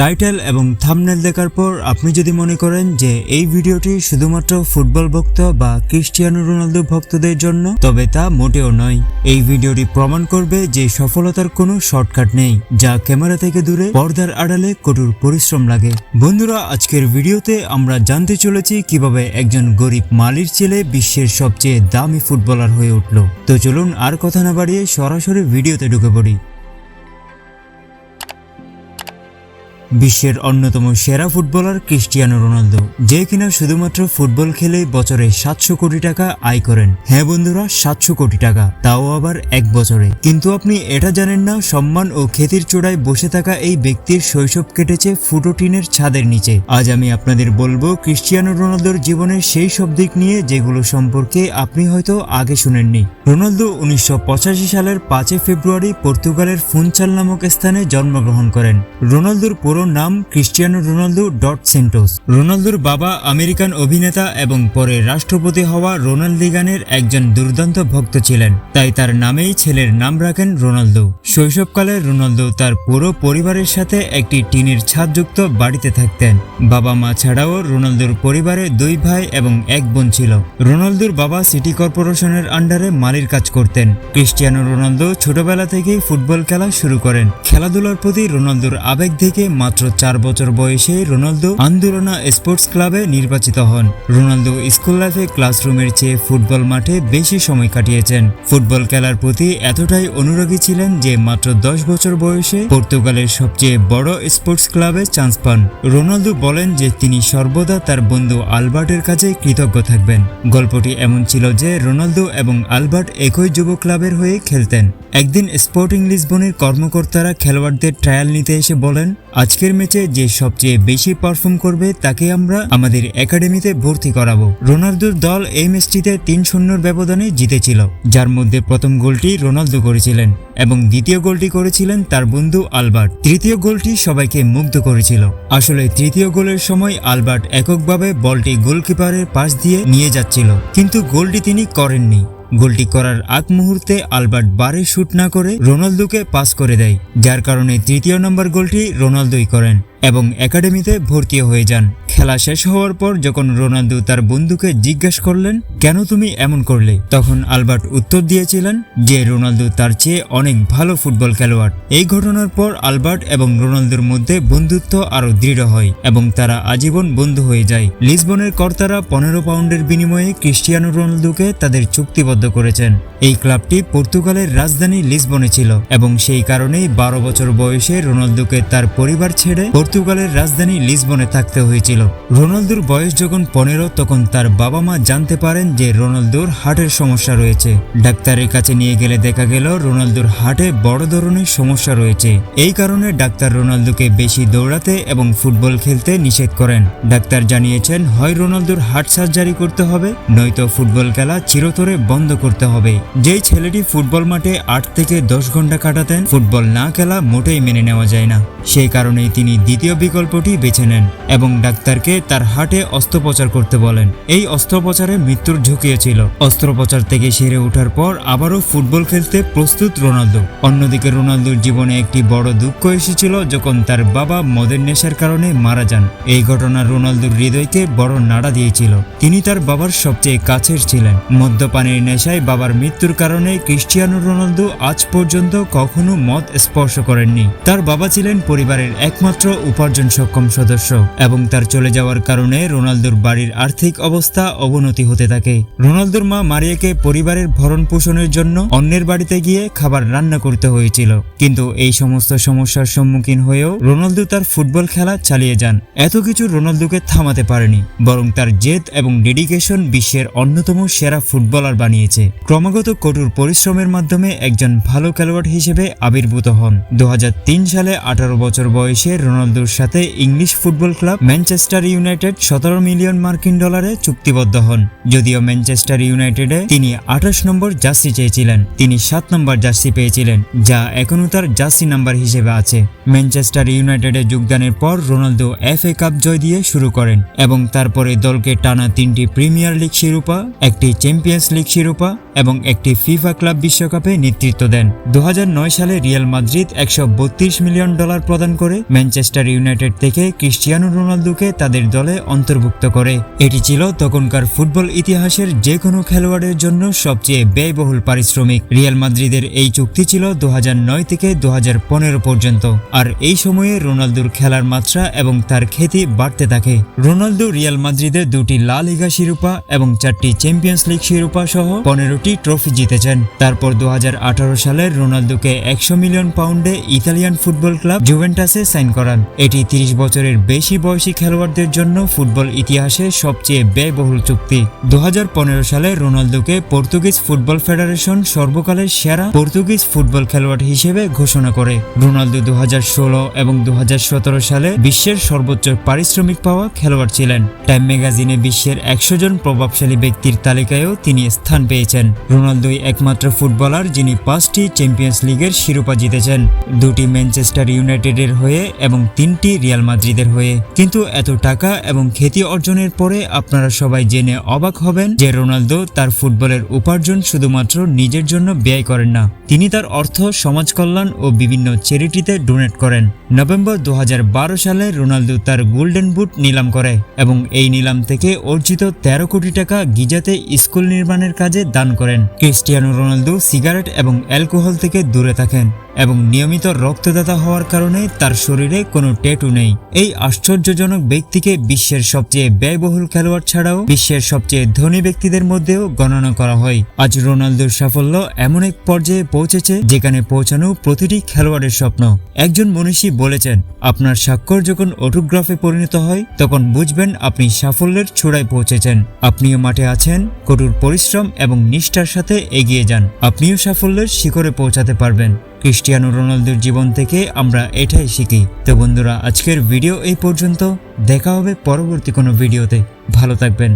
Title এবং thumbnail দেখার পর আপনি যদি মনে করেন যে এই ভিডিওটি শুধুমাত্র ফুটবল ভক্ত বা ক্রিস্টিয়ানো রোনালদো ভক্তদের জন্য, তবে তা মোটেও নয়। এই ভিডিওটি প্রমাণ করবে যে সফলতার কোনো শর্টকাট নেই, যা ক্যামেরা থেকে দূরে পর্দার আড়ালে কঠোর পরিশ্রম লাগে। বন্ধুরা, আজকের ভিডিওতে আমরা জানতে চলেছি কীভাবে একজন গরিব মালির ছেলে বিশ্বের সবচেয়ে দামি ফুটবলার হয়ে উঠল। তো চলুন আর কথা না বাড়িয়ে সরাসরি ভিডিওতে ঢুকে পড়ি। বিশ্বের অন্যতম সেরা ফুটবলার ক্রিস্টিয়ানো রোনালদো, যে কিনা শুধুমাত্র ফুটবল খেলে বছরে সাতশো কোটি টাকা আয় করেন। হ্যাঁ বন্ধুরা, সাতশো কোটি টাকা, তাও আবার এক বছরে। কিন্তু আপনি এটা জানেন না, সম্মান ও খ্যাতির চূড়ায় বসে থাকা এই ব্যক্তির শৈশব কেটেছে ফুটো টিনের ছাদের নিচে। আজ আমি আপনাদের বলব ক্রিস্টিয়ানো রোনালদোর জীবনের সেই সব দিক নিয়ে, যেগুলো সম্পর্কে আপনি হয়তো আগে শুনেননি। রোনালদো উনিশশো পঁচাশি সালের পাঁচই ফেব্রুয়ারি পর্তুগালের ফুনচাল নামক স্থানে জন্মগ্রহণ করেন। রোনালদোর পুরো নাম ক্রিস্টিয়ানো রোনালদো ডট সেন্টোস। রোনালদোর বাবা আমেরিকান অভিনেতা এবং পরে রাষ্ট্রপতি হওয়া রোনাল্ড লিগানের একজন দুর্দান্ত ভক্ত ছিলেন। তাই তার নামেই ছেলের নাম রাখেন রোনালদো। শৈশবকালে রোনালদো তার পুরো পরিবারের সাথে একটি টিনের ছাদযুক্ত বাড়িতে থাকতেন। বাবা মা ছাড়াও রোনালদোর পরিবারে দুই ভাই এবং এক বোন ছিল। রোনালদোর বাবা সিটি কর্পোরেশনের আন্ডারে মালির কাজ করতেন। ক্রিস্টিয়ানো রোনালদো ছোটবেলা থেকেই ফুটবল খেলা শুরু করেন। খেলাধুলার প্রতি রোনালদোর আবেগ থেকে মাত্র চার বছর বয়সে রোনালদো আন্দোলনা স্পোর্টস ক্লাবে নির্বাচিত হন। রোনালদো স্কুল লাইফে ক্লাসরুমের চেয়ে ফুটবল মাঠে বেশি সময় কাটিয়েছেন। ফুটবল খেলার প্রতি এতটাই অনুরাগী ছিলেন যে মাত্র দশ বছর বয়সে পর্তুগালের সবচেয়ে বড় স্পোর্টস ক্লাবে চান্স পান। রোনালদো বলেন যে তিনি সর্বদা তার বন্ধু আলবার্টের কাছে কৃতজ্ঞ থাকবেন। গল্পটি এমন ছিল যে রোনালদো এবং আলবার্ট একই যুব ক্লাবের হয়ে খেলতেন। একদিন স্পোর্টিং লিসবনের কর্মকর্তারা খেলোয়াড়দের ট্রায়াল নিতে এসে বলেন, আজকের ম্যাচে যে সবচেয়ে বেশি পারফর্ম করবে, তাকে আমরা আমাদের একাডেমিতে ভর্তি করাবো। রোনালদোর দল এই ম্যাচটিতে তিন শূন্যর ব্যবধানে জিতেছিল, যার মধ্যে প্রথম গোলটি রোনালদো করেছিলেন এবং দ্বিতীয় গোলটি করেছিলেন তার বন্ধু আলবার্ট। তৃতীয় গোলটি সবাইকে মুগ্ধ করেছিল। আসলে তৃতীয় গোলের সময় আলবার্ট এককভাবে বলটি গোলকিপারের পাশ দিয়ে নিয়ে যাচ্ছিল, কিন্তু গোলটি তিনি করেননি। গোলটি করার আগ মুহূর্তে আলবার্ট বারে শ্যুট না করে রোনালদোকে পাস করে দেয়, যার কারণে তৃতীয় নম্বর গোলটি রোনালদোই করেন এবং একাডেমিতে ভর্তি হয়ে যান। খেলা শেষ হওয়ার পর যখন রোনালদো তার বন্ধুকে জিজ্ঞেস করলেন, কেন তুমি এমন করলে? তখন আলবার্ট উত্তর দিয়েছিলেন যে রোনালদো তার চেয়ে অনেক ভালো ফুটবল খেলোয়াড়। এই ঘটনার পর আলবার্ট এবং রোনালদোর মধ্যে বন্ধুত্ব আরও দৃঢ় হয় এবং তারা আজীবন বন্ধু হয়ে যায়। লিসবনের কর্তারা পনেরো পাউন্ডের বিনিময়ে ক্রিস্টিয়ানো রোনালদোকে তাদের চুক্তিবদ্ধ করেছেন। এই ক্লাবটি পর্তুগালের রাজধানী লিসবনে ছিল এবং সেই কারণেই বারো বছর বয়সে রোনালদোকে তার পরিবার ছেড়ে পর্তুগালের রাজধানী লিসবনে থাকতে হয়েছিল। রোনালদোর বয়স যখন পনেরো, তখন তার বাবা মা জানতে পারেন যে রোনালদোর হার্টের সমস্যা রয়েছে। ডাক্তারের কাছে নিয়ে গেলে দেখা গেল, রোনালদোর হার্টে বড় ধরনের সমস্যা রয়েছে। এই কারণে ডাক্তার রোনালদোকে বেশি দৌড়াতে এবং ফুটবল খেলতে নিষেধ করেন। ডাক্তার জানিয়েছেন, হয় রোনালদোর হার্ট সার্জারি করতে হবে, নয়তো ফুটবল খেলা চিরতরে বন্ধ করতে হবে। যেই ছেলেটি ফুটবল মাঠে আট থেকে দশ ঘণ্টা কাটাতেন, ফুটবল না খেলা মোটেই মেনে নেওয়া যায় না। সেই কারণেই তিনি দ্বিতীয় বিকল্পটি বেছে নেন এবং ডাক্তারকে তার হার্টে অস্ত্রোপচার করতে বলেন। এই অস্ত্রোপচারে মৃত্যুর ঝুঁকিও ছিল। অস্ত্রোপচার থেকে সেরে ওঠার পর আবারও ফুটবল খেলতে প্রস্তুত রোনালদো। অন্যদিকে রোনালদোর জীবনে একটি বড় দুঃখ এসেছিল যখন তার বাবা মদের নেশার কারণে মারা যান। এই ঘটনা রোনালদোর হৃদয়কে বড় নাড়া দিয়েছিল। তিনি তার বাবার সবচেয়ে কাছের ছিলেন। মদ্যপানের নেশায় বাবার মৃত্যুর কারণে ক্রিস্টিয়ানো রোনালদো আজ পর্যন্ত কখনো মদ স্পর্শ করেননি। তার বাবা ছিলেন পরিবারের একমাত্র উপার্জন সক্ষম সদস্য এবং তার চলে যাওয়ার কারণে রোনালদোর বাড়ির আর্থিক অবস্থা অবনতি হতে থাকে। রোনালদোর মা মারিয়াকে পরিবারের ভরণ পোষণের জন্য অন্যের বাড়িতে গিয়ে খাবার রান্না করতে হয়েছিল। কিন্তু এই সমস্ত সমস্যার সম্মুখীন হয়েও রোনালদো তার ফুটবল খেলা চালিয়ে যান। এত কিছু রোনালদোকে থামাতে পারেনি, বরং তার জেদ এবং ডেডিকেশন বিশ্বের অন্যতম সেরা ফুটবলার বানিয়েছে। ক্রমাগত কঠোর পরিশ্রমের মাধ্যমে একজন ভালো খেলোয়াড় হিসেবে আবির্ভূত হন। দু হাজার তিন সালে আঠারো বছর বয়সে রোনালদোর সাথে English football club Manchester United সতেরো মিলিয়ন মার্কিন ডলারে চুক্তিবদ্ধ হন। যদিও ম্যানচেস্টার ইউনাইটেডে তিনি আঠাশ নম্বর জার্সি চেয়েছিলেন। তিনি সাত নম্বর জার্সি পেয়েছিলেন, যা এখনও তার জার্সি নাম্বার হিসেবে আছে। ম্যানচেস্টার ইউনাইটেডে যোগদানের পর রোনালদো এফ এ কাপ জয় দিয়ে শুরু করেন এবং তারপরে দলকে টানা তিনটি প্রিমিয়ার লিগ শিরোপা, একটি চ্যাম্পিয়ন্স লিগ শিরোপা এবং একটি ফিফা ক্লাব বিশ্বকাপে নেতৃত্ব দেন। দু হাজার নয় সালে রিয়াল মাদ্রিদ একশো বত্রিশ মিলিয়ন ডলার প্রদান করে ম্যানচেস্টার ইউনাইটেড থেকে ক্রিস্টিয়ানো রোনালদোকে তাদের দলে অন্তর্ভুক্ত করে। এটি ছিল তখনকার ফুটবল ইতিহাসের যে কোনো খেলোয়াড়ের জন্য সবচেয়ে ব্যয়বহুল পারিশ্রমিক। রিয়াল মাদ্রিদের এই চুক্তি ছিল দু হাজার নয় থেকে দু হাজার পনেরো পর্যন্ত। আর এই সময়ে রোনালদোর খেলার মাত্রা এবং তার খ্যাতি বাড়তে থাকে। রোনালদো রিয়াল মাদ্রিদের দুটি লা লিগা শিরোপা এবং চারটি চ্যাম্পিয়ন্স লিগ শিরোপা সহ পনেরোটি ট্রফি জিতেছেন। তারপর দু হাজার আঠারো সালে রোনালদোকে একশো মিলিয়ন পাউন্ডে ইতালিয়ান ফুটবল ক্লাব জুভেন্টাসে সাইন করান। এটি তিরিশ বছরের বেশি বয়সী খেলোয়াড়দের জন্য ফুটবল ইতিহাসে সবচেয়ে ব্যয়বহুল চুক্তি। দু হাজার পনেরো সালে রোনালদোকে পর্তুগিজ ফুটবল ফেডারেশন সর্বকালের সেরা পর্তুগিজ ফুটবল খেলোয়াড় হিসেবে ঘোষণা করে। রোনালদো দু হাজার ষোলো এবং দু হাজার সতেরো সালে বিশ্বের সর্বোচ্চ পারিশ্রমিক পাওয়া খেলোয়াড় ছিলেন। টাইম ম্যাগাজিনে বিশ্বের একশো জন প্রভাবশালী ব্যক্তির তালিকায়ও তিনি স্থান পেয়েছেন। রোনালদোই একমাত্র ফুটবলার যিনি পাঁচটি চ্যাম্পিয়ন্স লিগের শিরোপা জিতেছেন, দুটি ম্যানচেস্টার ইউনাইটেডের হয়ে এবং তিনটি রিয়াল মাদ্রিদের হয়ে। কিন্তু এত টাকা এবং খ্যাতি অর্জনের পরে আপনারা সবাই জেনে অবাক হবেন যে রোনালদো তার ফুটবলের উপার্জন শুধুমাত্র নিজের জন্য ব্যয় করেন না, তিনি তার অর্থ, সমাজ কল্যাণ ও বিভিন্ন চ্যারিটিতে ডোনেট করেন। নভেম্বর দু হাজার বারো সালে রোনালদো তার গোল্ডেন বুট নিলাম করে এবং এই নিলাম থেকে অর্জিত তেরো কোটি টাকা গিজাতে স্কুল নির্মাণের কাজে দান করেন। ক্রিস্টিয়ানো রোনালদো সিগারেট এবং অ্যালকোহল থেকে দূরে থাকেন এবং নিয়মিত রক্তদাতা হওয়ার কারণে তার শরীরে কোনো ট্যাটু নেই। এই আশ্চর্যজনক ব্যক্তিকে বিশ্বের সবচেয়ে ব্যয়বহুল খেলোয়াড় ছাড়াও বিশ্বের সবচেয়ে ধনী ব্যক্তিদের মধ্যেও গণনা করা হয়। আজ রোনালদোর সাফল্য এমন এক পর্যায়ে পৌঁছেছে যেখানে পৌঁছানো প্রতিটি খেলোয়াড়ের স্বপ্ন। একজন মনীষী বলেছেন, আপনার স্বাক্ষর যখন অটোগ্রাফে পরিণত হয়, তখন বুঝবেন আপনি সাফল্যের চূড়ায় পৌঁছেছেন। আপনিও মাঠে আছেন, কঠোর পরিশ্রম এবং নিষ্ঠার সাথে এগিয়ে যান। আপনিও সাফল্যের শিখরে পৌঁছাতে পারবেন। ক্রিস্টিয়ানো রোনালদোর জীবন থেকে আমরা এটাই শিখি। তো বন্ধুরা, আজকের ভিডিও এই পর্যন্ত। দেখা হবে পরবর্তী কোনো ভিডিওতে। ভালো থাকবেন।